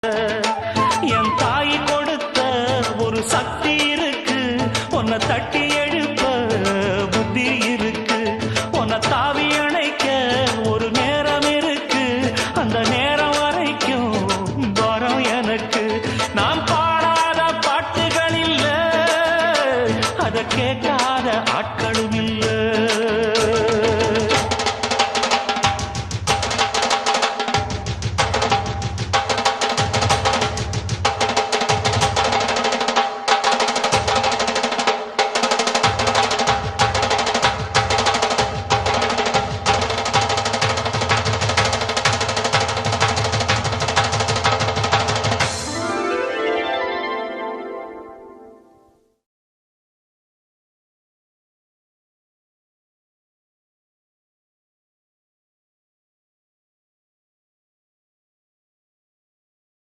என் தாய் கொடுத்த ஒரு சக்தி இருக்கு. உன்னை தட்டி எழுப்ப புத்தி இருக்கு. உன்னை தாவி அணைக்க ஒரு நேரம் இருக்கு. அந்த நேரம் வரைக்கும் வரம் எனக்கு. நான் பாடாத பாட்டுகள் இல்லை. அதை கேட்காத ஆட்களும் இல்லை.